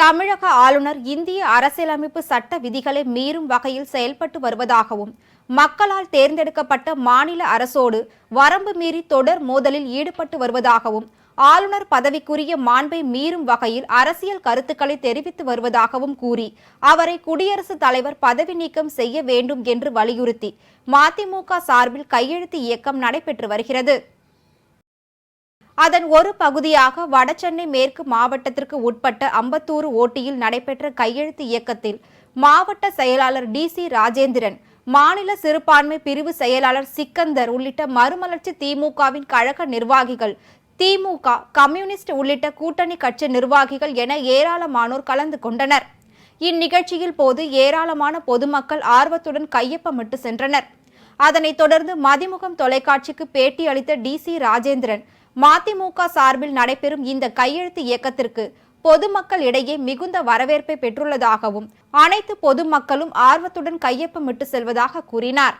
தமிழக ஆளுநர் இந்திய அரசியலமைப்பு சட்ட விதிகளை மீறும் வகையில் செயல்பட்டு வருவதாகவும் மக்களால் தேர்ந்தெடுக்கப்பட்ட மாநில அரசோடு வரம்பு மீறி தொடர் மோதலில் ஈடுபட்டு வருவதாகவும் ஆளுநர் பதவிக்குரிய மாண்பை மீறும் வகையில் அரசியல் கருத்துக்களை தெரிவித்து வருவதாகவும் கூறி அவரை குடியரசுத் தலைவர் பதவி நீக்கம் செய்ய வேண்டும் என்று வலியுறுத்தி மதிமுக சார்பில் கையெழுத்து இயக்கம் நடைபெற்று வருகிறது. அதன் ஒரு பகுதியாக வடசென்னை மேற்கு மாவட்டத்திற்கு உட்பட்ட அம்பத்தூர் ஓட்டியில் நடைபெற்ற கையெழுத்து இயக்கத்தில் மாவட்ட செயலாளர் டி சி ராஜேந்திரன் மாநில சிறுபான்மை பிரிவு செயலாளர் சிக்கந்தர் உள்ளிட்ட மறுமலர்ச்சி திமுகவின் கழக நிர்வாகிகள் திமுக கம்யூனிஸ்ட் உள்ளிட்ட கூட்டணி கட்சி நிர்வாகிகள் என ஏராளமானோர் கலந்து கொண்டனர். இந்நிகழ்ச்சியில் போது ஏராளமான பொதுமக்கள் ஆர்வத்துடன் கையொப்பமிட்டு சென்றனர். அதனைத் தொடர்ந்து மதிமுகம் தொலைக்காட்சிக்கு பேட்டி அளித்த டி சி ராஜேந்திரன் மதிமுக சார்பில் நடைபெறும் இந்த கையெழுத்து இயக்கத்திற்கு பொதுமக்கள் இடையே மிகுந்த வரவேற்பை பெற்றுள்ளதாகவும் அனைத்து பொதுமக்களும் ஆர்வத்துடன் கையொப்பமிட்டு செல்வதாக கூறினார்.